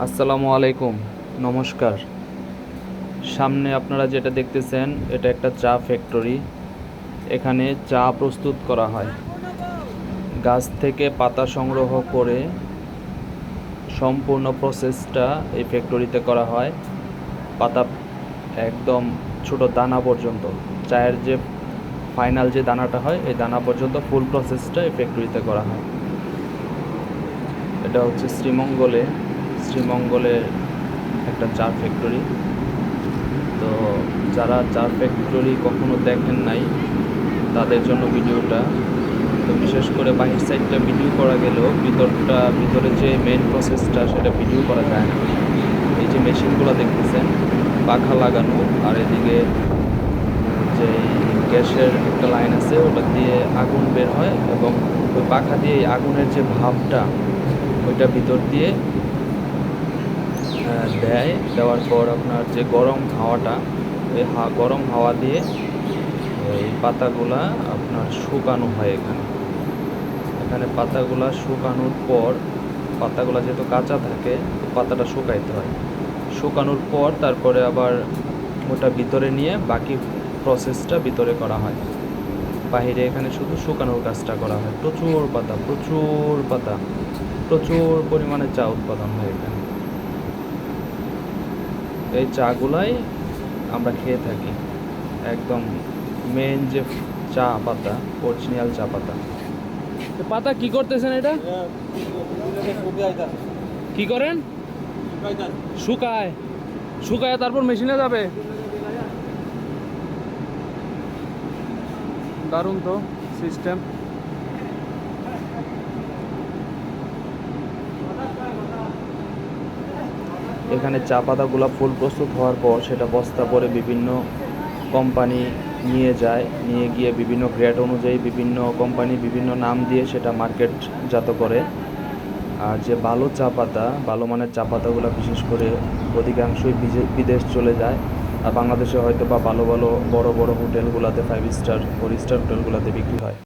আসসালামু আলাইকুম, নমস্কার। সামনে আপনারা যেটা দেখতেছেন, এটা একটা চা ফ্যাক্টরি এখানে চা প্রস্তুত করা হয়। গাছ থেকে পাতা সংগ্রহ করে সম্পূর্ণ প্রসেসটা এই ফ্যাক্টরিতে করা হয়। পাতা একদম ছোট দানা পর্যন্ত। চায়ের যে ফাইনাল যে দানাটা হয়, এই দানা পর্যন্ত ফুল প্রসেসটা এই ফ্যাক্টরিতে করা হয়। এটা হচ্ছে শ্রীমঙ্গলে শ্রীমঙ্গলের একটা চা ফ্যাক্টরি। তো যারা চা ফ্যাক্টরি কখনো দেখেন নাই, তাদের জন্য ভিডিওটা। তো বিশেষ করে বাহির সাইডটা ভিডিও করা গেলেও ভিতরটা, ভিতরে যে মেন প্রসেসটা সেটা ভিডিও করা যায় না। এই যে মেশিনগুলো দেখতেছেন, পাখা লাগানো, আর এদিকে যে গ্যাসের একটা লাইন আছে, ওটা দিয়ে আগুন বের হয় এবং ওই পাখা দিয়ে আগুনের যে ভাবটা, ওইটা ভিতর দিয়ে দেয়। দেওয়ার পর আপনার যে গরম হাওয়াটা, ওই গরম হাওয়া দিয়ে এই পাতাগুলা আপনার শুকানো হয় এখানে। এখানে পাতাগুলা শুকানোর পর, পাতাগুলা যেহেতু কাঁচা থাকে পাতাটা শুকাইতে হয়। শুকানোর পর তারপরে আবার ওটা ভিতরে নিয়ে বাকি প্রসেসটা ভিতরে করা হয়। বাইরে এখানে শুধু শুকানোর কাজটা করা হয়। প্রচুর পাতা প্রচুর পাতা, প্রচুর পরিমাণে চা উৎপাদন হয় এখানে। এই চাগুলাই আমরা খেয়ে থাকি। একদম মেন যে চা পাতা অরিজিনাল চা পাতা। পাতা কি করতেছেন এটা? কি করেন? শুকায় শুকায়। তারপর মেশিনে যাবে? দারুণ তো সিস্টেম এখানে চা পাতাগুলো ফুল প্রস্তুত হওয়ার পর সেটা বস্তা পরে বিভিন্ন কোম্পানি নিয়ে যায়, নিয়ে গিয়ে বিভিন্ন গ্রেড অনুযায়ী বিভিন্ন কোম্পানি বিভিন্ন নাম দিয়ে সেটা মার্কেটজাত করে। আর যে ভালো চা পাতা ভালো মানের চা পাতাগুলো বিশেষ করে অধিকাংশই বিদেশ চলে যায়। আর বাংলাদেশে হয়তো বা ভালো ভালো বড় বড় হোটেলগুলোতে ফাইভ স্টার ফোর স্টার হোটেলগুলোতে বিক্রি হয়।